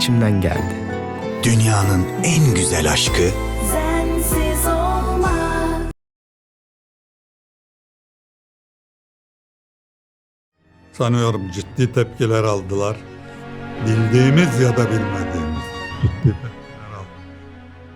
içimden geldi. Dünyanın en güzel aşkı Sensiz olmaz. Sanıyorum ciddi tepkiler aldılar. Bildiğimiz ya da bilmediğimiz ciddi tepkiler aldılar.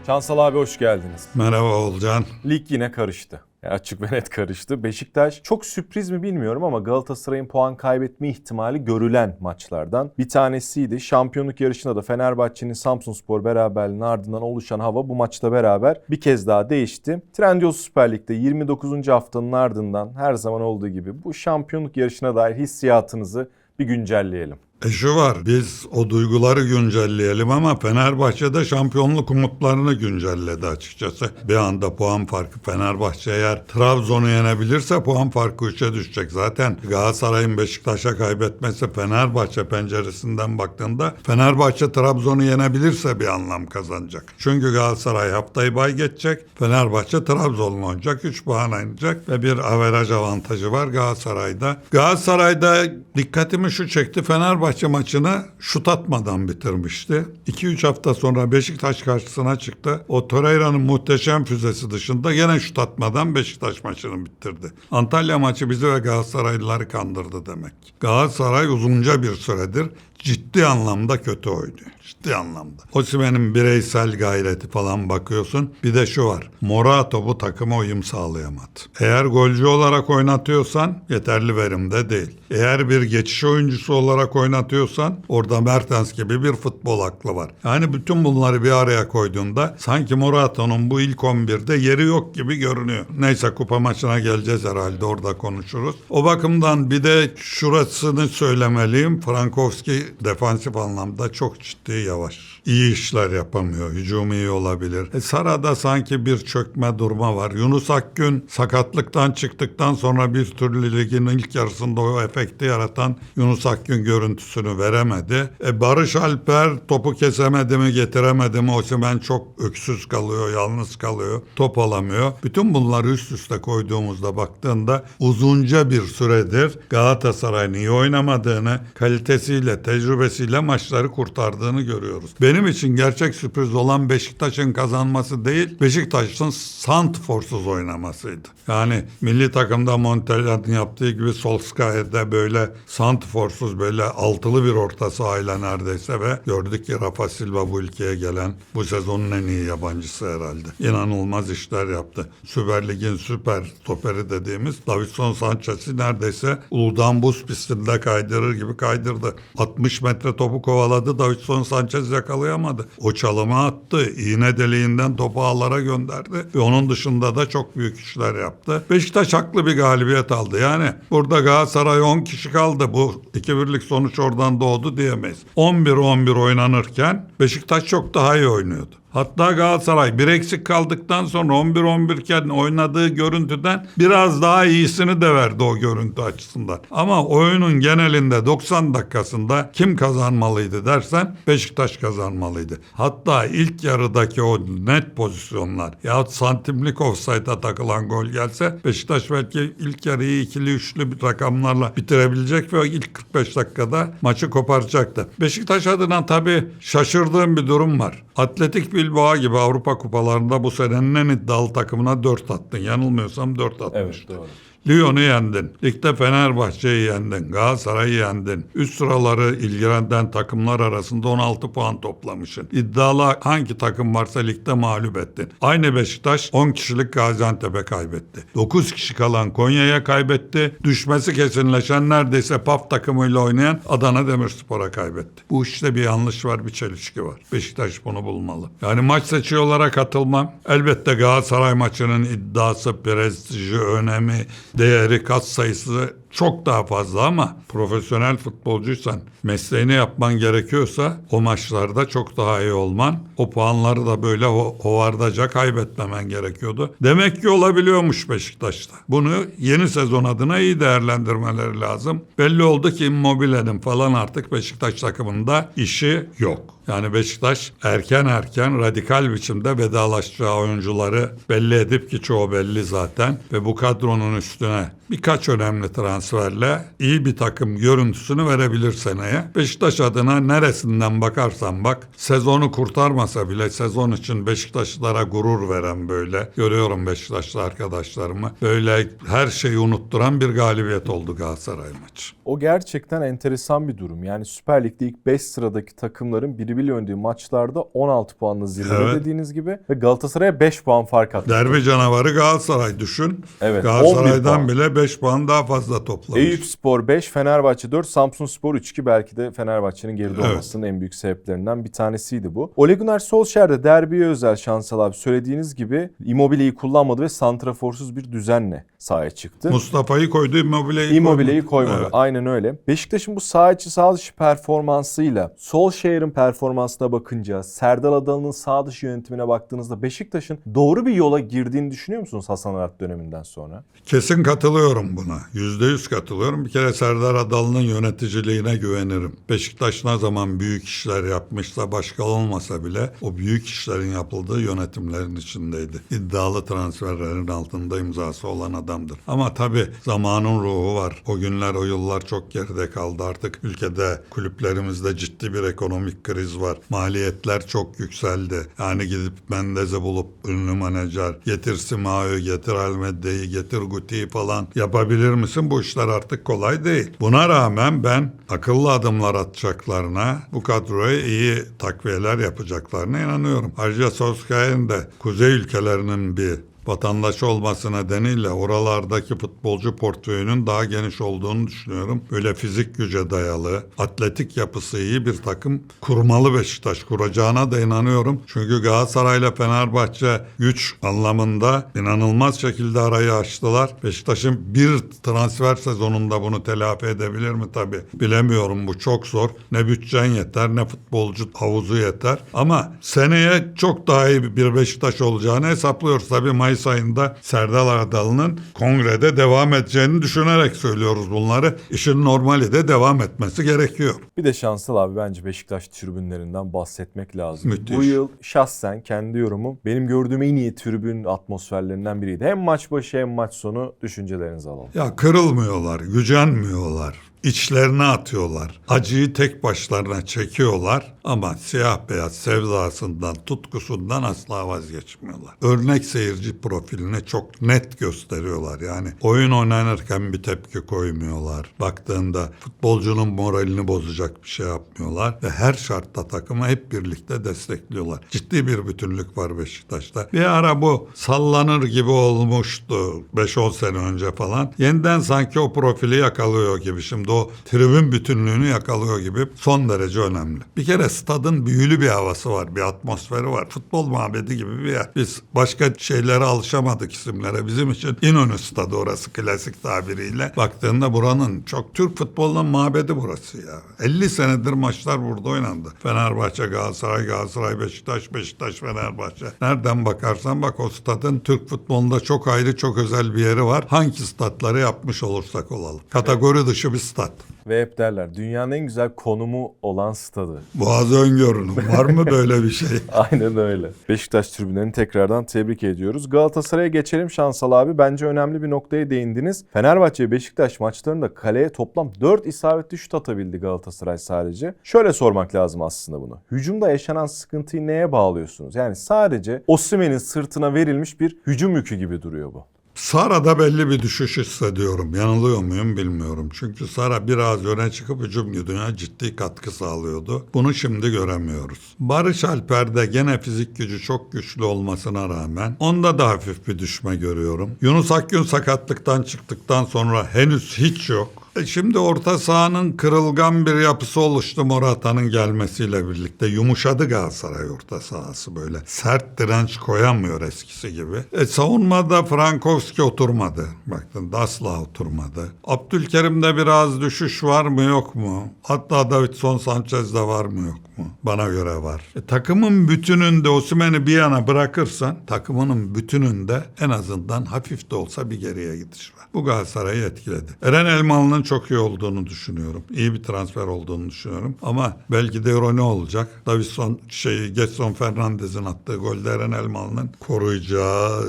Şansal abi hoş geldiniz. Merhaba Olcan. Lig yine karıştı. Açık ve net karıştı. Beşiktaş çok sürpriz mi bilmiyorum ama Galatasaray'ın puan kaybetme ihtimali görülen maçlardan bir tanesiydi. Şampiyonluk yarışında da Fenerbahçe'nin Samsunspor beraberliğinin ardından oluşan hava bu maçla beraber bir kez daha değişti. Trendyol Süper Lig'de 29. haftanın ardından her zaman olduğu gibi bu şampiyonluk yarışına dair hissiyatınızı bir güncelleyelim. E var, biz o duyguları güncelleyelim ama Fenerbahçe'de şampiyonluk umutlarını güncelledi açıkçası. Bir anda puan farkı Fenerbahçe eğer Trabzon'u yenebilirse puan farkı 3'e düşecek. Zaten Galatasaray'ın Beşiktaş'a kaybetmesi Fenerbahçe penceresinden baktığında Fenerbahçe Trabzon'u yenebilirse bir anlam kazanacak. Çünkü Galatasaray haftayı bay geçecek. Fenerbahçe Trabzon'la oynayacak. 3 puan oynayacak ve bir averaj avantajı var Galatasaray'da. Galatasaray'da dikkatimi şu çekti. Fenerbahçe maçını şut atmadan bitirmişti. 2-3 hafta sonra Beşiktaş karşısına çıktı. O Torreira'nın muhteşem füzesi dışında gene şut atmadan Beşiktaş maçını bitirdi. Antalya maçı bizi ve Galatasaraylıları kandırdı demek. Galatasaray uzunca bir süredir ciddi anlamda kötü oynuyor. Ciddi anlamda. Osimhen'in bireysel gayreti falan bakıyorsun. Bir de şu var. Morato bu takıma uyum sağlayamadı. Eğer golcü olarak oynatıyorsan yeterli verimde değil. Eğer bir geçiş oyuncusu olarak oynatıyorsan orada Mertens gibi bir futbol aklı var. Yani bütün bunları bir araya koyduğunda sanki Morato'nun bu ilk 11'de yeri yok gibi görünüyor. Neyse kupa maçına geleceğiz herhalde orada konuşuruz. O bakımdan bir de şurasını söylemeliyim. Frankowski defansif anlamda çok ciddi yavaş. İyi işler yapamıyor. Hücum iyi olabilir. E, Sara'da sanki bir çökme durma var. Yunus Akgün sakatlıktan çıktıktan sonra bir türlü ligin ilk yarısında o efekti yaratan Yunus Akgün görüntüsünü veremedi. E, Barış Alper topu kesemedi mi getiremedi mi Osimhen çok öksüz kalıyor, yalnız kalıyor. Top alamıyor. Bütün bunları üst üste koyduğumuzda baktığında uzunca bir süredir Galatasaray'ın iyi oynamadığını, kalitesiyle, tecrübesiyle maçları kurtardığını görüyoruz. Benim için gerçek sürpriz olan Beşiktaş'ın kazanması değil, Beşiktaş'ın santforsuz oynamasıydı. Yani milli takımda Montella'nın yaptığı gibi Solskjaer'de böyle santforsuz böyle altılı bir orta sahayla neredeyse ve gördük ki Rafa Silva bu ülkeye gelen bu sezonun en iyi yabancısı herhalde. İnanılmaz işler yaptı. Süper Lig'in süper stoperi dediğimiz Davinson Sanchez'i neredeyse Uludağ buz pistinde kaydırır gibi kaydırdı. 60 metre topu kovaladı. Davinson Sanchez yakalayamadı. O çalıma attı. İğne deliğinden topu ağlara gönderdi. Ve onun dışında da çok büyük işler yaptı. Beşiktaş haklı bir galibiyet aldı. Yani burada Galatasaray 10 kişi kaldı. Bu 2-1'lik sonuç oradan doğdu diyemeyiz. 11-11 oynanırken Beşiktaş çok daha iyi oynuyordu. Hatta Galatasaray bir eksik kaldıktan sonra 11-11 iken oynadığı görüntüden biraz daha iyisini de verdi o görüntü açısından. Ama oyunun genelinde 90 dakikasında kim kazanmalıydı dersen Beşiktaş kazanmalıydı. Hatta ilk yarıdaki o net pozisyonlar yahut santimlik offside'a takılan gol gelse Beşiktaş belki ilk yarıyı ikili üçlü bir rakamlarla bitirebilecek ve ilk 45 dakikada maçı koparacaktı. Beşiktaş adına tabii şaşırdığım bir durum var. Atletik Bilbao gibi Avrupa kupalarında bu senenin en iddialı takımına 4 attın. Yanılmıyorsam 4 atmıştı. Evet doğru. Lyon'u yendin. Ligde Fenerbahçe'yi yendin. Galatasaray'ı yendin. Üst sıraları ilgilenen takımlar arasında 16 puan toplamışsın. İddialı hangi takım varsa ligde mağlup ettin. Aynı Beşiktaş 10 kişilik Gaziantep'e kaybetti. 9 kişi kalan Konya'ya kaybetti. Düşmesi kesinleşen neredeyse PAF takımıyla oynayan Adana Demirspor'a kaybetti. Bu işte bir yanlış var, bir çelişki var. Beşiktaş bunu bulmalı. Yani maç seçiyorlara katılmam. Elbette Galatasaray maçının iddiası, prestiji, önemi, değeri, kat sayısı çok daha fazla ama profesyonel futbolcuysan mesleğini yapman gerekiyorsa o maçlarda çok daha iyi olman o puanları da böyle ho- hovardaca kaybetmemen gerekiyordu. Demek ki olabiliyormuş Beşiktaş'ta. Bunu yeni sezon adına iyi değerlendirmeleri lazım. Belli oldu ki Immobile'nin falan artık Beşiktaş takımında işi yok. Yani Beşiktaş erken erken radikal biçimde vedalaşacağı oyuncuları belli edip ki çoğu belli zaten ve bu kadronun üstüne birkaç önemli transfer transferle iyi bir takım görüntüsünü verebilir seneye. Beşiktaş adına neresinden bakarsan bak sezonu kurtarmasa bile sezon için Beşiktaşlılara gurur veren böyle görüyorum Beşiktaşlı arkadaşlarımı böyle her şeyi unutturan bir galibiyet oldu Galatasaray maçı. O gerçekten enteresan bir durum. Yani Süper Lig'de ilk 5 sıradaki takımların birbiriyle oynadığı maçlarda 16 puanlı zirve Evet. dediğiniz gibi ve Galatasaray'a 5 puan fark attı. Derbi canavarı Galatasaray düşün. Evet, 11 Galatasaray'dan bile 5 puan daha fazla toplamış. Eyüp Spor 5, Fenerbahçe 4, Samsun Spor 3 ki belki de Fenerbahçe'nin geride Evet. olmasının en büyük sebeplerinden bir tanesiydi bu. Ole Gunnar Solskjaer de derbiye özel Şansal abi söylediğiniz gibi Immobile'yi kullanmadı ve santraforsuz bir düzenle sahaya çıktı. Mustafa'yı koydu Immobile'yi Immobile'yi koymadı. Evet. Aynen öyle. Beşiktaş'ın bu saha içi saha dışı performansıyla Solskjaer'in performansına bakınca Serdal Adalı'nın sağ dışı yönetimine baktığınızda Beşiktaş'ın doğru bir yola girdiğini düşünüyor musunuz Hasan Arat döneminden sonra? Kesin katılıyorum buna. Yüzde yüz katılıyorum. Bir kere Serdar Adalı'nın yöneticiliğine güvenirim. Beşiktaş ne zaman büyük işler yapmışsa başka olmasa bile o büyük işlerin yapıldığı yönetimlerin içindeydi. İddialı transferlerin altında imzası olan adamdır. Ama tabii zamanın ruhu var. O günler o yıllar çok geride kaldı. Artık ülkede kulüplerimizde ciddi bir ekonomik kriz var. Maliyetler çok yükseldi. Yani gidip Mendez'i bulup ünlü menajer getir Simao'yu getir Almedde'yi getir Guti'yi falan yapabilir misin? Bu işler artık kolay değil. Buna rağmen ben akıllı adımlar atacaklarına bu kadroya iyi takviyeler yapacaklarına inanıyorum. Ayrıca Solskjaer'in de kuzey ülkelerinin bir vatandaş olması nedeniyle oralardaki futbolcu portföyünün daha geniş olduğunu düşünüyorum. Böyle fizik güce dayalı, atletik yapısı iyi bir takım kurmalı Beşiktaş kuracağına da inanıyorum. Çünkü Galatasaray ile Fenerbahçe güç anlamında inanılmaz şekilde arayı açtılar. Beşiktaş'ın bir transfer sezonunda bunu telafi edebilir mi tabii bilemiyorum bu çok zor. Ne bütçen yeter ne futbolcu havuzu yeter. Ama seneye çok daha iyi bir Beşiktaş olacağını hesaplıyoruz. Tabii Mayıs ayında Serdar Adalı'nın kongrede devam edeceğini düşünerek söylüyoruz bunları. İşin normali de devam etmesi gerekiyor. Bir de Şansal abi bence Beşiktaş tribünlerinden bahsetmek lazım. Müthiş. Bu yıl şahsen kendi yorumum benim gördüğüm en iyi tribün atmosferlerinden biriydi. Hem maç başı hem maç sonu düşüncelerinizi alalım. Ya kırılmıyorlar, gücenmiyorlar. İçlerine atıyorlar. Acıyı tek başlarına çekiyorlar ama siyah beyaz sevdasından, tutkusundan asla vazgeçmiyorlar. Örnek seyirci profilini çok net gösteriyorlar. Yani oyun oynanırken bir tepki koymuyorlar. Baktığında futbolcunun moralini bozacak bir şey yapmıyorlar ve her şartta takımı hep birlikte destekliyorlar. Ciddi bir bütünlük var Beşiktaş'ta. Bir ara bu sallanır gibi olmuştu 5-10 sene önce falan. Yeniden sanki o profili yakalıyor gibi. Şimdi o tribün bütünlüğünü yakalıyor gibi son derece önemli. Bir kere stadın büyülü bir havası var, bir atmosferi var. Futbol mabedi gibi bir yer. Biz başka şeylere alışamadık isimlere. Bizim için İnönü stadı orası klasik tabiriyle. Baktığında buranın çok Türk futbolunun mabedi burası ya. 50 senedir maçlar burada oynandı. Fenerbahçe, Galatasaray, Galatasaray, Beşiktaş, Beşiktaş, Fenerbahçe. Nereden bakarsan bak o stadın Türk futbolunda çok ayrı, çok özel bir yeri var. Hangi statları yapmış olursak olalım. Kategori dışı bir stat. Ve hep derler dünyanın en güzel konumu olan stadı. Boğazı öngörünün. Var mı böyle bir şey? Aynen öyle. Beşiktaş tribünlerini tekrardan tebrik ediyoruz. Galatasaray'a geçelim Şansal abi. Bence önemli bir noktaya değindiniz. Fenerbahçe Beşiktaş maçlarında kaleye toplam 4 isabetli şut atabildi Galatasaray sadece. Şöyle sormak lazım aslında bunu. Hücumda yaşanan sıkıntıyı neye bağlıyorsunuz? Yani sadece Osimhen'in sırtına verilmiş bir hücum yükü gibi duruyor bu. Sara'da belli bir düşüş hissediyorum. Yanılıyor muyum bilmiyorum. Çünkü Sara biraz öne çıkıp hücum güdüğüne ciddi katkı sağlıyordu. Bunu şimdi göremiyoruz. Barış Alper'de gene fizik gücü çok güçlü olmasına rağmen onda da hafif bir düşme görüyorum. Yunus Akgün sakatlıktan çıktıktan sonra henüz hiç yok. E şimdi orta sahanın kırılgan bir yapısı oluştu Morata'nın gelmesiyle birlikte. Yumuşadı Galatasaray orta sahası böyle. Sert direnç koyamıyor eskisi gibi. E savunmada Frankowski oturmadı. Baktın da asla oturmadı. Abdülkerim'de biraz düşüş var mı yok mu? Hatta Davidson Sanchez'de var mı yok mu? Mu? Bana göre var. E, takımın bütününde Osimhen'i bir yana bırakırsan takımının bütününde en azından hafif de olsa bir geriye gidiş var. Bu Galatasaray'ı etkiledi. Eren Elmalı'nın çok iyi olduğunu düşünüyorum. İyi bir transfer olduğunu düşünüyorum. Ama belki de ne olacak? Davison şey Getson Fernandez'in attığı golde Eren Elmalı'nın koruyacağı,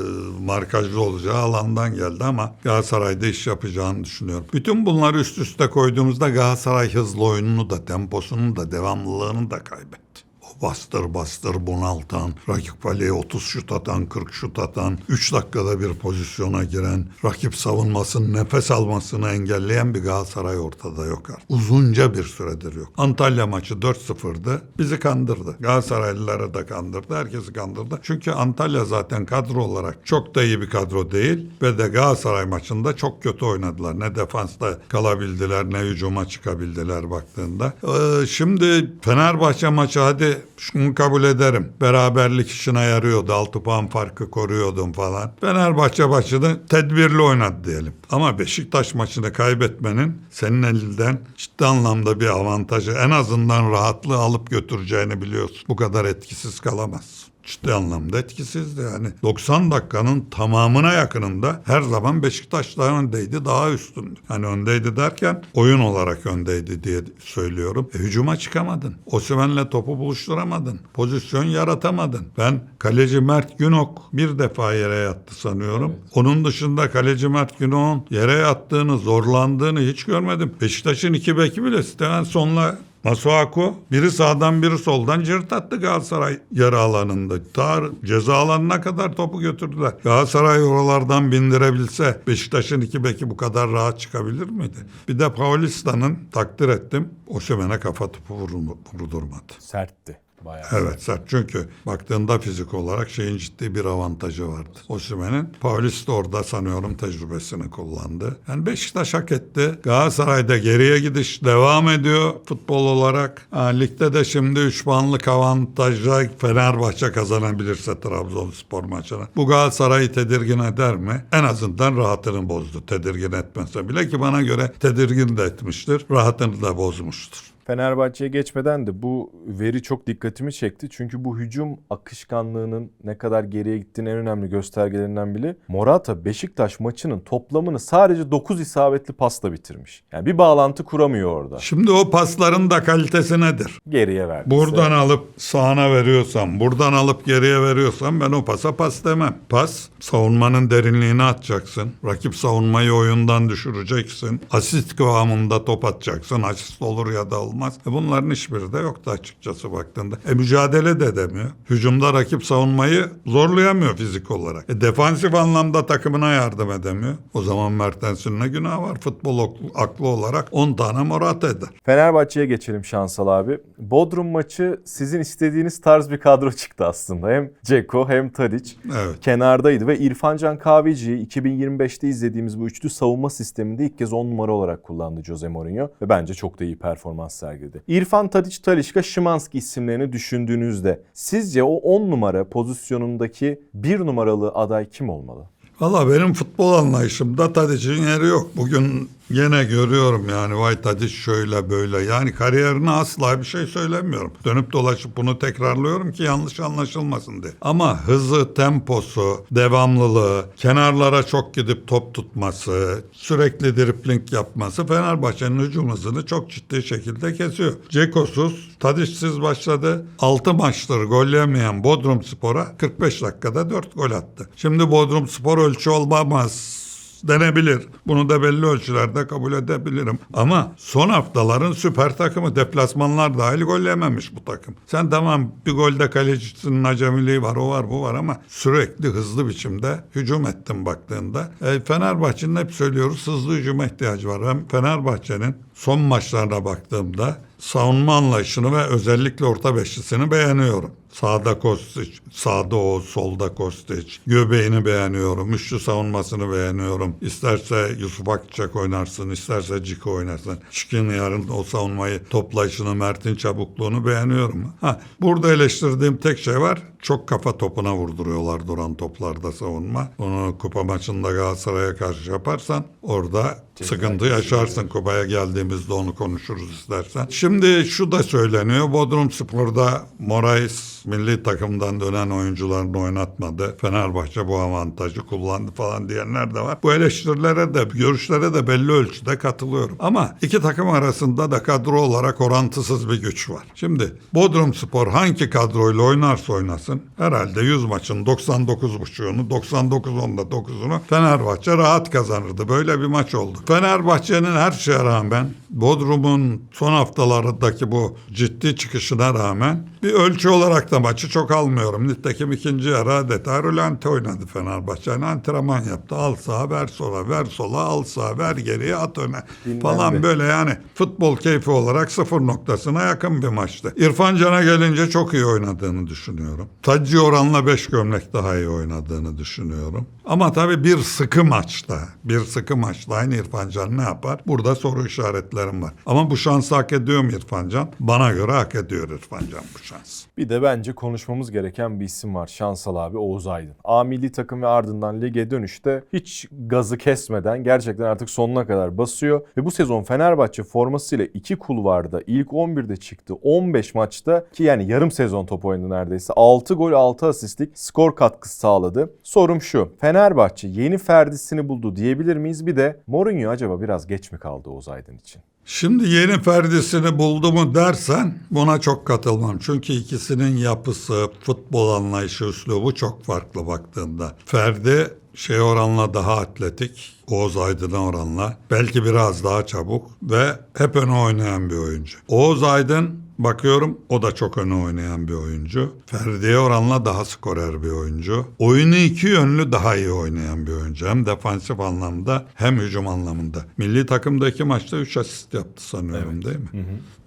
markajlı olacağı alandan geldi ama Galatasaray'da iş yapacağını düşünüyorum. Bütün bunları üst üste koyduğumuzda Galatasaray hızlı oyununu da, temposunu da, devamlılığını da kaybetti. Bastır bastır bunaltan, rakip kaleye 30 şut atan, 40 şut atan, 3 dakikada bir pozisyona giren, rakip savunmasının nefes almasını engelleyen bir Galatasaray ortada yok artık. Uzunca bir süredir yok. Antalya maçı 4-0'dı. Bizi kandırdı. Galatasaraylıları da kandırdı. Herkesi kandırdı. Çünkü Antalya zaten kadro olarak çok da iyi bir kadro değil. Ve de Galatasaray maçında çok kötü oynadılar. Ne defansta kalabildiler ne hücuma çıkabildiler baktığında. Ee, şimdi Fenerbahçe maçı hadi şunu kabul ederim. Beraberlik işine yarıyordu. 6 puan farkı koruyordum falan. Fenerbahçe maçını tedbirli oynadı diyelim. Ama Beşiktaş maçını kaybetmenin senin elinden ciddi anlamda bir avantajı en azından rahatlığı alıp götüreceğini biliyorsun. Bu kadar etkisiz kalamazsın ciddi anlamda etkisizdi yani. 90 dakikanın tamamına yakınında her zaman Beşiktaş daha öndeydi, daha üstündü. Hani öndeydi derken oyun olarak öndeydi diye söylüyorum. E, hücuma çıkamadın. Osimhen'le topu buluşturamadın. Pozisyon yaratamadın. Ben kaleci Mert Günok bir defa yere yattı sanıyorum. Onun dışında kaleci Mert Günok'un yere yattığını, zorlandığını hiç görmedim. Beşiktaş'ın iki beki bile Stevenson'la Masuaku biri sağdan biri soldan cırt attı Galatasaray yarı alanında. Ta ceza alanına kadar topu götürdüler. Galatasaray oralardan bindirebilse Beşiktaş'ın iki beki bu kadar rahat çıkabilir miydi? Bir de Paulista'nın takdir ettim. Osimhen'e kafa topu vurdurmadı. Sertti. Bayağı. Evet sert çünkü baktığında fizik olarak şeyin ciddi bir avantajı vardı. Osimhen'in Paulista orada sanıyorum tecrübesini kullandı. Yani Beşiktaş hak etti. Galatasaray'da geriye gidiş devam ediyor futbol olarak. Ha, ligde de şimdi 3 puanlık avantajla Fenerbahçe kazanabilirse Trabzonspor maçını. Bu Galatasaray'ı tedirgin eder mi? En azından rahatını bozdu. Tedirgin etmese bile ki bana göre tedirgin de etmiştir. Rahatını da bozmuştur. Fenerbahçe'ye geçmeden de bu veri çok dikkatimi çekti. Çünkü bu hücum akışkanlığının ne kadar geriye gittiğinin en önemli göstergelerinden biri. Morata Beşiktaş maçının toplamını sadece 9 isabetli pasla bitirmiş. Yani bir bağlantı kuramıyor orada. Şimdi o pasların da kalitesi nedir? Geriye verdi. Buradan alıp sağına veriyorsam, buradan alıp geriye veriyorsam ben o pasa pas demem. Pas, savunmanın derinliğine atacaksın. Rakip savunmayı oyundan düşüreceksin. Asist kıvamında top atacaksın. Asist olur ya da olmaz. E bunların hiçbiri de yoktu açıkçası baktığında. E mücadele de edemiyor. Hücumda rakip savunmayı zorlayamıyor fizik olarak. E defansif anlamda takımına yardım edemiyor. O zaman Mertens'in ne günahı var? Futbol aklı- olarak 10 tane Morata eder. Fenerbahçe'ye geçelim Şansal abi. Bodrum maçı sizin istediğiniz tarz bir kadro çıktı aslında. Hem Ceko hem Tadic Evet. kenardaydı ve İrfan Can Kahveci'yi 2025'te izlediğimiz bu üçlü savunma sisteminde ilk kez 10 numara olarak kullandı Jose Mourinho ve bence çok da iyi performans sergiledi. İrfan Tadic, Talişka, Şimanski isimlerini düşündüğünüzde sizce o 10 numara pozisyonundaki bir numaralı aday kim olmalı? Valla benim futbol anlayışımda Tadic'in yeri yok. Bugün yine görüyorum yani vay Tadic şöyle böyle. Yani kariyerine asla bir şey söylemiyorum. Dönüp dolaşıp bunu tekrarlıyorum ki yanlış anlaşılmasın diye. Ama hızı, temposu, devamlılığı, kenarlara çok gidip top tutması, sürekli dripling yapması Fenerbahçe'nin hücum hızını çok ciddi şekilde kesiyor. Cekosuz, Tadic'siz başladı. 6 maçtır gol yemeyen Bodrum Spor'a 45 dakikada 4 gol attı. Şimdi Bodrum Spor ölçü olmaz denebilir. Bunu da belli ölçülerde kabul edebilirim. Ama son haftaların süper takımı deplasmanlar dahil gol yememiş bu takım. Sen tamam bir golde kalecisinin acemiliği var o var bu var ama sürekli hızlı biçimde hücum ettin baktığında. E, Fenerbahçe'nin hep söylüyoruz hızlı hücuma ihtiyacı var. Ben Fenerbahçe'nin son maçlarına baktığımda savunma anlayışını ve özellikle orta beşlisini beğeniyorum. Sağda Kostić, sağda o, solda Kostić. Göbeğini beğeniyorum, üçlü savunmasını beğeniyorum. İsterse Yusuf Akçak oynarsın, isterse Ciko oynarsın. Şikin yarın o savunmayı, toplayışını, Mert'in çabukluğunu beğeniyorum. Ha, burada eleştirdiğim tek şey var. Çok kafa topuna vurduruyorlar duran toplarda savunma. Onu kupa maçında Galatasaray'a karşı yaparsan orada sıkıntı yaşarsın. Kupaya geldiğimizde onu konuşuruz istersen. Şimdi şu da söyleniyor. Bodrum Spor'da Morais milli takımdan dönen oyuncularını oynatmadı. Fenerbahçe bu avantajı kullandı falan diyenler de var. Bu eleştirilere de görüşlere de belli ölçüde katılıyorum. Ama iki takım arasında da kadro olarak orantısız bir güç var. Şimdi Bodrum Spor hangi kadroyla oynarsa oynasın herhalde 100 maçın 99.5'unu 99.10'da 9'unu Fenerbahçe rahat kazanırdı. Böyle bir maç oldu. Fenerbahçe'nin her şeye rağmen Bodrum'un son haftalarındaki bu ciddi çıkışına rağmen bir ölçü olarak da maçı çok almıyorum. Nitekim ikinci yarı adeta rölanti oynadı Fenerbahçe. Yani antrenman yaptı. Al sağa ver sola ver sola al sağa ver geriye at öne Dinlendi. falan böyle yani futbol keyfi olarak sıfır noktasına yakın bir maçtı. İrfan Can'a gelince çok iyi oynadığını düşünüyorum. Tacci Oran'la 5 gömlek daha iyi oynadığını düşünüyorum. Ama tabii bir sıkı maçta, bir sıkı maçta aynı İrfan Can ne yapar? Burada soru işaretlerim var. Ama bu şansı hak ediyor mu İrfan? Bana göre hak ediyor İrfan bu şans. Bir de bence konuşmamız gereken bir isim var. Şansal abi Oğuz Aydın. A milli takım ve ardından lige dönüşte hiç gazı kesmeden gerçekten artık sonuna kadar basıyor. Ve bu sezon Fenerbahçe formasıyla iki kulvarda ilk 11'de çıktı. 15 maçta ki yani yarım sezon top oynadı neredeyse. 6 gol 6 asistlik skor katkısı sağladı. Sorum şu. Fenerbahçe yeni ferdisini buldu diyebilir miyiz? Bir de Mourinho acaba biraz geç mi kaldı Oğuz Aydın için? Şimdi yeni perdesini buldu mu dersen buna çok katılmam. Çünkü ikisinin yapısı, futbol anlayışı, üslubu çok farklı baktığında. Ferdi şey oranla daha atletik, Oğuz Aydın'a oranla. Belki biraz daha çabuk ve hep öne oynayan bir oyuncu. Oğuz Aydın Bakıyorum o da çok öne oynayan bir oyuncu. Ferdi'ye oranla daha skorer bir oyuncu. Oyunu iki yönlü daha iyi oynayan bir oyuncu. Hem defansif anlamda hem hücum anlamında. Milli takımda iki maçta 3 asist yaptı sanıyorum değil mi?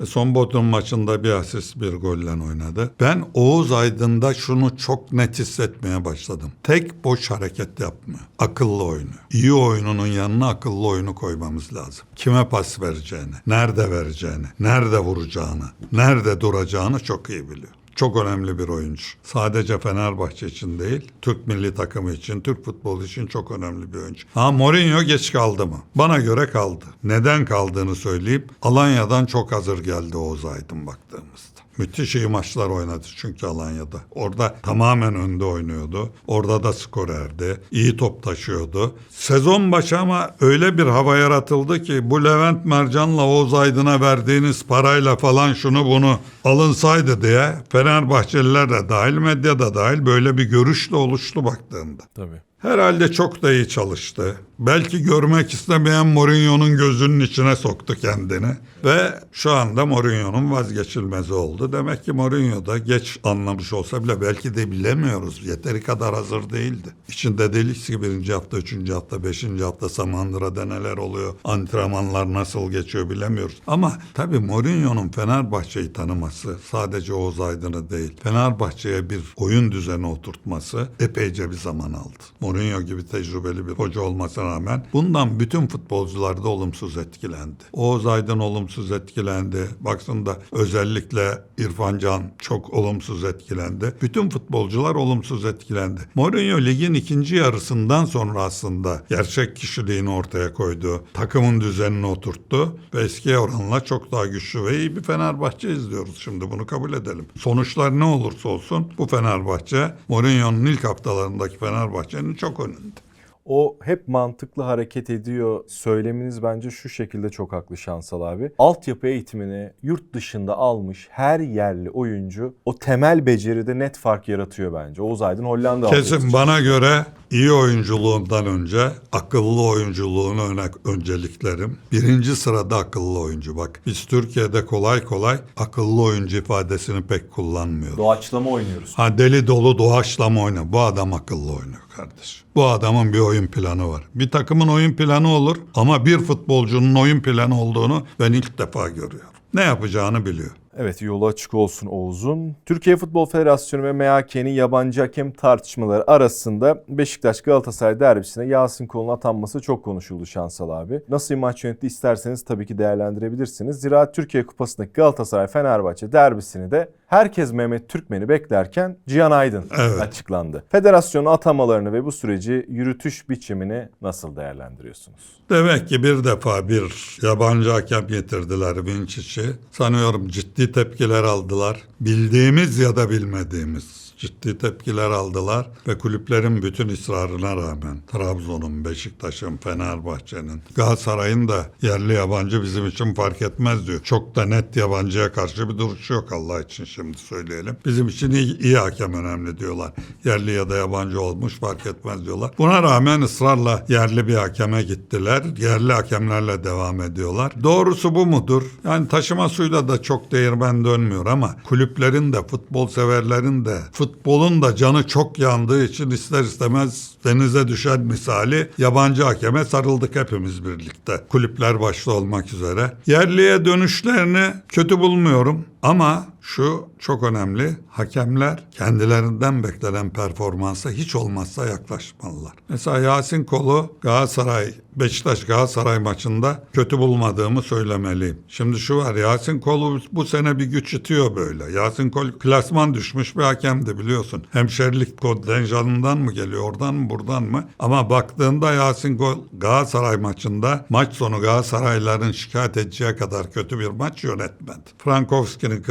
Ve son Bodrum maçında bir asist bir golle oynadı. Ben Oğuz Aydın'da şunu çok net hissetmeye başladım. Tek boş hareket yapmıyor. Akıllı oyunu. İyi oyununun yanına akıllı oyunu koymamız lazım. Kime pas vereceğini, nerede vereceğini, nerede vuracağını, nerede duracağını çok iyi biliyor. Çok önemli bir oyuncu. Sadece Fenerbahçe için değil, Türk milli takımı için, Türk futbolu için çok önemli bir oyuncu. Ha Mourinho geç kaldı mı? Bana göre kaldı. Neden kaldığını söyleyip Alanya'dan çok hazır geldi Oğuz Aydın baktığımızda. Müthiş iyi maçlar oynadı çünkü Alanya'da. Orada tamamen önde oynuyordu. Orada da skorerdi. İyi top taşıyordu. Sezon başı ama öyle bir hava yaratıldı ki bu Levent Mercan'la Oğuz Aydın'a verdiğiniz parayla falan şunu bunu alınsaydı diye Fenerbahçeliler de dahil medyada dahil böyle bir görüşle oluştu baktığında. Tabii. Herhalde çok da iyi çalıştı. Belki görmek istemeyen Mourinho'nun gözünün içine soktu kendini. Ve şu anda Mourinho'nun vazgeçilmezi oldu. Demek ki Mourinho da geç anlamış olsa bile belki de bilemiyoruz. Yeteri kadar hazır değildi. İçinde delik ki birinci hafta, üçüncü hafta, beşinci hafta Samandıra'da neler oluyor, antrenmanlar nasıl geçiyor bilemiyoruz. Ama tabii Mourinho'nun Fenerbahçe'yi tanıması sadece Oğuz Aydın'ı değil, Fenerbahçe'ye bir oyun düzeni oturtması epeyce bir zaman aldı. Mourinho gibi tecrübeli bir hoca olmasına rağmen bundan bütün futbolcular da olumsuz etkilendi. Oğuz Aydın olumsuz etkilendi. Baksın da özellikle İrfan Can çok olumsuz etkilendi. Bütün futbolcular olumsuz etkilendi. Mourinho ligin ikinci yarısından sonra aslında gerçek kişiliğini ortaya koydu. Takımın düzenini oturttu ve eskiye oranla çok daha güçlü ve iyi bir Fenerbahçe izliyoruz şimdi bunu kabul edelim. Sonuçlar ne olursa olsun bu Fenerbahçe Mourinho'nun ilk haftalarındaki Fenerbahçe'nin çok önünde. O hep mantıklı hareket ediyor söyleminiz bence şu şekilde çok haklı Şansal abi. Altyapı eğitimini yurt dışında almış her yerli oyuncu o temel beceride net fark yaratıyor bence. Oğuz Aydın Hollanda Kesin bana göre iyi oyunculuğundan önce akıllı oyunculuğunu öne, önceliklerim. Birinci sırada akıllı oyuncu. Bak biz Türkiye'de kolay kolay akıllı oyuncu ifadesini pek kullanmıyoruz. Doğaçlama oynuyoruz. Ha deli dolu doğaçlama oyna. Bu adam akıllı oynuyor kardeş. Bu adamın bir oyun planı var. Bir takımın oyun planı olur ama bir futbolcunun oyun planı olduğunu ben ilk defa görüyorum. Ne yapacağını biliyor. Evet yolu açık olsun Oğuz'un. Türkiye Futbol Federasyonu ve MHK'nin yabancı hakem tartışmaları arasında Beşiktaş Galatasaray derbisine Yasin Kol'un atanması çok konuşuldu Şansal abi. Nasıl bir maç yönetti isterseniz tabii ki değerlendirebilirsiniz. Zira Türkiye Kupası'ndaki Galatasaray Fenerbahçe derbisini de herkes Mehmet Türkmen'i beklerken Cihan Aydın Evet. açıklandı. Federasyonun atamalarını ve bu süreci yürütüş biçimini nasıl değerlendiriyorsunuz? Demek ki bir defa bir yabancı hakem getirdiler Vinçic'i. Sanıyorum ciddi tepkiler aldılar. Bildiğimiz ya da bilmediğimiz ciddi tepkiler aldılar ve kulüplerin bütün ısrarına rağmen Trabzon'un, Beşiktaş'ın, Fenerbahçe'nin, Galatasaray'ın da yerli yabancı bizim için fark etmez diyor. Çok da net yabancıya karşı bir duruş yok Allah için şimdi söyleyelim. Bizim için iyi, iyi hakem önemli diyorlar. Yerli ya da yabancı olmuş fark etmez diyorlar. Buna rağmen ısrarla yerli bir hakeme gittiler. Yerli hakemlerle devam ediyorlar. Doğrusu bu mudur? Yani taşıma suyla da çok değirmen dönmüyor ama kulüplerin de futbol severlerin de futbolun da canı çok yandığı için ister istemez denize düşen misali yabancı hakeme sarıldık hepimiz birlikte. Kulüpler başta olmak üzere. Yerliye dönüşlerini kötü bulmuyorum ama şu çok önemli. Hakemler kendilerinden beklenen performansa hiç olmazsa yaklaşmalılar. Mesela Yasin Kol'u Galatasaray, Beşiktaş Galatasaray maçında kötü bulmadığımı söylemeliyim. Şimdi şu var Yasin Kol'u bu sene bir güç itiyor böyle. Yasin Kol klasman düşmüş bir hakemdi biliyorsun. Hemşerilik kontenjanından mı geliyor oradan mı buradan mı? Ama baktığında Yasin Kol Galatasaray maçında maç sonu Galatasarayların şikayet edeceği kadar kötü bir maç yönetmedi. Frankowski'nin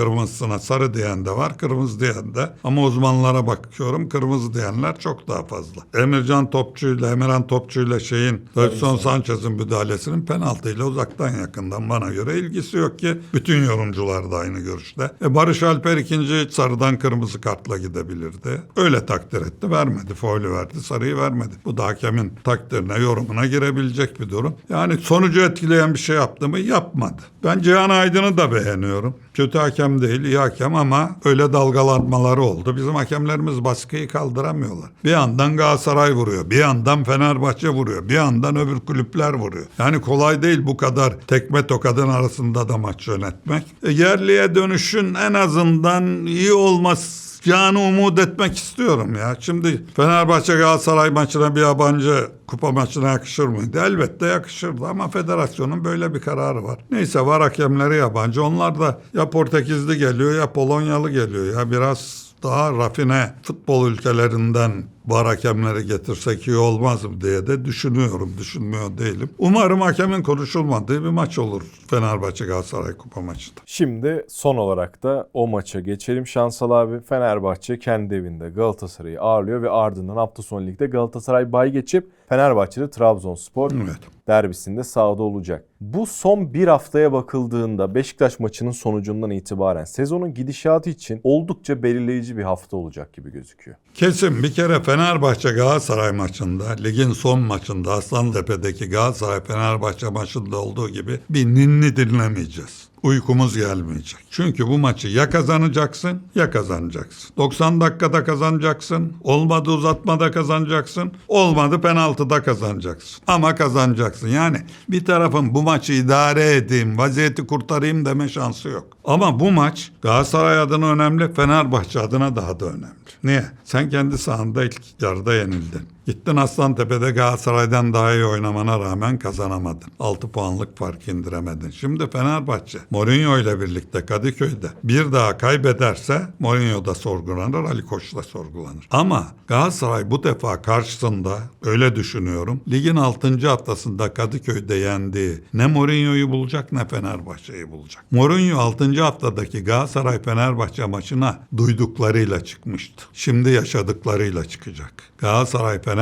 kırmızısına sarı diyen de var, kırmızı diyen de. Ama uzmanlara bakıyorum kırmızı diyenler çok daha fazla. Emircan Topçu'yla, Emirhan Topçu'yla şeyin Davinson Sanchez'in müdahalesinin penaltıyla uzaktan yakından bana göre ilgisi yok ki bütün yorumcular da aynı görüşte. E Barış Alper ikinci sarıdan kırmızı kartla gidebilirdi. Öyle takdir etti, vermedi. Faulü verdi, sarıyı vermedi. Bu da hakemin takdirine, yorumuna girebilecek bir durum. Yani sonucu etkileyen bir şey yaptı mı? Yapmadı. Ben Cihan Aydın'ı da beğeniyorum. Kötü hakem değil, iyi hakem ama öyle dalgalanmaları oldu. Bizim hakemlerimiz baskıyı kaldıramıyorlar. Bir yandan Galatasaray vuruyor, bir yandan Fenerbahçe vuruyor, bir yandan öbür kulüpler vuruyor. Yani kolay değil bu kadar tekme tokadın arasında da maç yönetmek. E, yerliye dönüşün en azından iyi olması yani umut etmek istiyorum ya. Şimdi Fenerbahçe Galatasaray maçına bir yabancı kupa maçına yakışır mıydı? Elbette yakışırdı ama federasyonun böyle bir kararı var. Neyse var hakemleri yabancı. Onlar da ya Portekizli geliyor ya Polonyalı geliyor ya biraz daha rafine futbol ülkelerinden var hakemleri getirsek iyi olmaz mı diye de düşünüyorum. Düşünmüyor değilim. Umarım hakemin konuşulmadığı bir maç olur Fenerbahçe Galatasaray kupa maçında. Şimdi son olarak da o maça geçelim. Şansal abi Fenerbahçe kendi evinde Galatasaray'ı ağırlıyor ve ardından hafta sonu ligde Galatasaray bay geçip Fenerbahçe'de Trabzonspor Evet. derbisinde sahada olacak. Bu son bir haftaya bakıldığında Beşiktaş maçının sonucundan itibaren sezonun gidişatı için oldukça belirleyici bir hafta olacak gibi gözüküyor. Kesin bir kere Fenerbahçe Galatasaray maçında ligin son maçında Aslantepe'deki Galatasaray Fenerbahçe maçında olduğu gibi bir ninni dinlemeyeceğiz. Uykumuz gelmeyecek. Çünkü bu maçı ya kazanacaksın ya kazanacaksın. 90 dakikada kazanacaksın. Olmadı uzatmada kazanacaksın. Olmadı penaltıda kazanacaksın. Ama kazanacaksın. Yani bir tarafın bu maçı idare edeyim, vaziyeti kurtarayım deme şansı yok. Ama bu maç Galatasaray adına önemli, Fenerbahçe adına daha da önemli. Niye? Sen kendi sahanda ilk yarıda yenildin. Gittin Aslantepe'de Galatasaray'dan daha iyi oynamana rağmen kazanamadın. 6 puanlık fark indiremedin. Şimdi Fenerbahçe Mourinho ile birlikte Kadıköy'de bir daha kaybederse Mourinho da sorgulanır, Ali Koç da sorgulanır. Ama Galatasaray bu defa karşısında öyle düşünüyorum. Ligin 6. haftasında Kadıköy'de yendiği ne Mourinho'yu bulacak ne Fenerbahçe'yi bulacak. Mourinho 6. haftadaki Galatasaray Fenerbahçe maçına duyduklarıyla çıkmıştı. Şimdi yaşadıklarıyla çıkacak. Galatasaray Fenerbahçe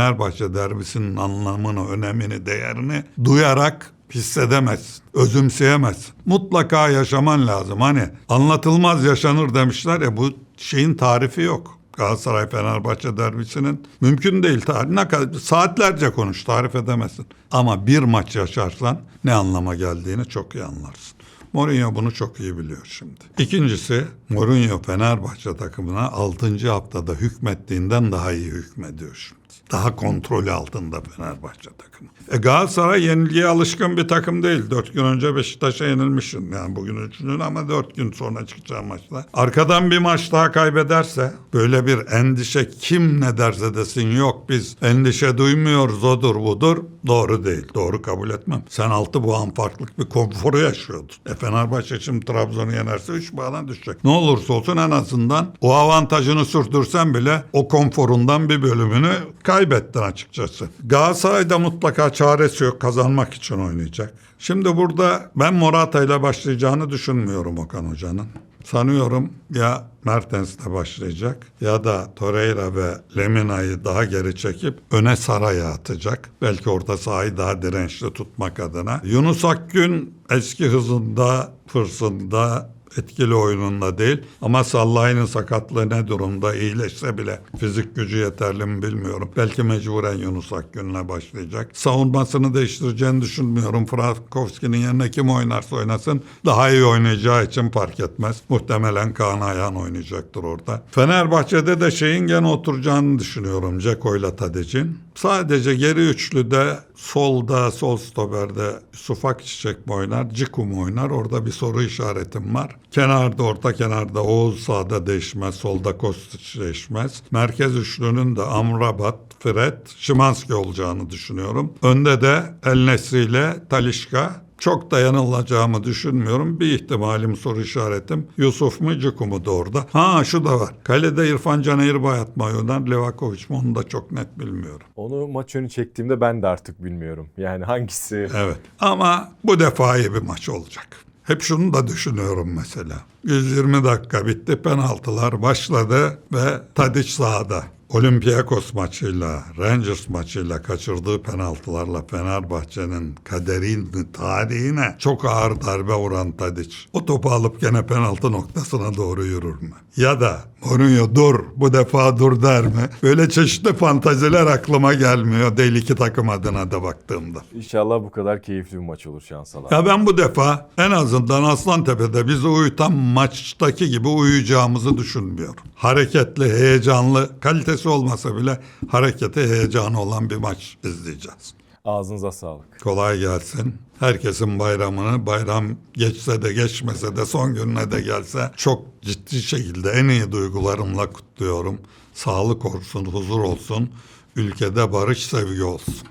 derbisinin anlamını, önemini, değerini duyarak hissedemezsin, özümseyemezsin. Mutlaka yaşaman lazım. Hani anlatılmaz yaşanır demişler ya bu şeyin tarifi yok. Galatasaray Fenerbahçe derbisinin mümkün değil tarih. Ne kadar saatlerce konuş tarif edemezsin. Ama bir maç yaşarsan ne anlama geldiğini çok iyi anlarsın. Mourinho bunu çok iyi biliyor şimdi. İkincisi Mourinho Fenerbahçe takımına 6. haftada hükmettiğinden daha iyi hükmediyor şimdi. Daha kontrolü altında Fenerbahçe takımı. E Galatasaray yenilgiye alışkın bir takım değil. Dört gün önce Beşiktaş'a yenilmişsin. Yani bugün üçünün ama dört gün sonra çıkacağı maçta. Arkadan bir maç daha kaybederse böyle bir endişe kim ne derse desin yok biz endişe duymuyoruz odur budur. Doğru değil. Doğru kabul etmem. Sen altı puan farklık bir konforu yaşıyordun. E Fenerbahçe şimdi Trabzon'u yenerse üç puana düşecek. Ne olursa olsun en azından o avantajını sürdürsen bile o konforundan bir bölümünü kaybettin açıkçası. Galatasaray'da mutlaka çaresi yok. Kazanmak için oynayacak. Şimdi burada ben Morata ile başlayacağını düşünmüyorum Okan Hoca'nın. Sanıyorum ya Mertens'le başlayacak ya da Torreira ve Lemina'yı daha geri çekip öne Saray'a atacak. Belki orta sahayı daha dirençli tutmak adına. Yunus Akgün eski hızında, fırsında etkili oyununda değil. Ama Sallai'nin sakatlığı ne durumda iyileşse bile fizik gücü yeterli mi bilmiyorum. Belki mecburen Yunus Akgün'le başlayacak. Savunmasını değiştireceğini düşünmüyorum. Frankowski'nin yerine kim oynarsa oynasın daha iyi oynayacağı için fark etmez. Muhtemelen Kaan Ayhan oynayacaktır orada. Fenerbahçe'de de şeyin gene oturacağını düşünüyorum Ceko ile Tadic'in. Sadece geri üçlüde solda, sol stoperde Sufak Çiçek mi oynar, Ciku mu oynar? Orada bir soru işaretim var. Kenarda, orta kenarda Oğuz sağda değişmez, solda Kostiç değişmez. Merkez üçlünün de Amrabat, Fred, Şimanski olacağını düşünüyorum. Önde de El Nesri ile Talişka. Çok dayanılacağımı düşünmüyorum. Bir ihtimalim soru işaretim. Yusuf mu Ciku mu da orada. Ha şu da var. Kalede İrfan Can Eğirbayat mı oynar? Levakovic mi? Onu da çok net bilmiyorum. Onu maç önü çektiğimde ben de artık bilmiyorum. Yani hangisi Evet. Ama bu defa iyi bir maç olacak. Hep şunu da düşünüyorum mesela. 120 dakika bitti, penaltılar başladı ve Tadic sahada. Olympiakos maçıyla, Rangers maçıyla kaçırdığı penaltılarla Fenerbahçe'nin kaderini, tarihine çok ağır darbe vuran Tadic. O topu alıp gene penaltı noktasına doğru yürür mü? Ya da Mourinho dur, bu defa dur der mi? Böyle çeşitli fantaziler aklıma gelmiyor değil iki takım adına da baktığımda. İnşallah bu kadar keyifli bir maç olur şansalar. Ya ben bu defa en azından Aslantepe'de bizi uyutan maçtaki gibi uyuyacağımızı düşünmüyorum. Hareketli, heyecanlı, kalitesi olmasa bile hareketi, heyecanı olan bir maç izleyeceğiz. Ağzınıza sağlık. Kolay gelsin. Herkesin bayramını, bayram geçse de geçmese de son gününe de gelse çok ciddi şekilde en iyi duygularımla kutluyorum. Sağlık olsun, huzur olsun, ülkede barış, sevgi olsun.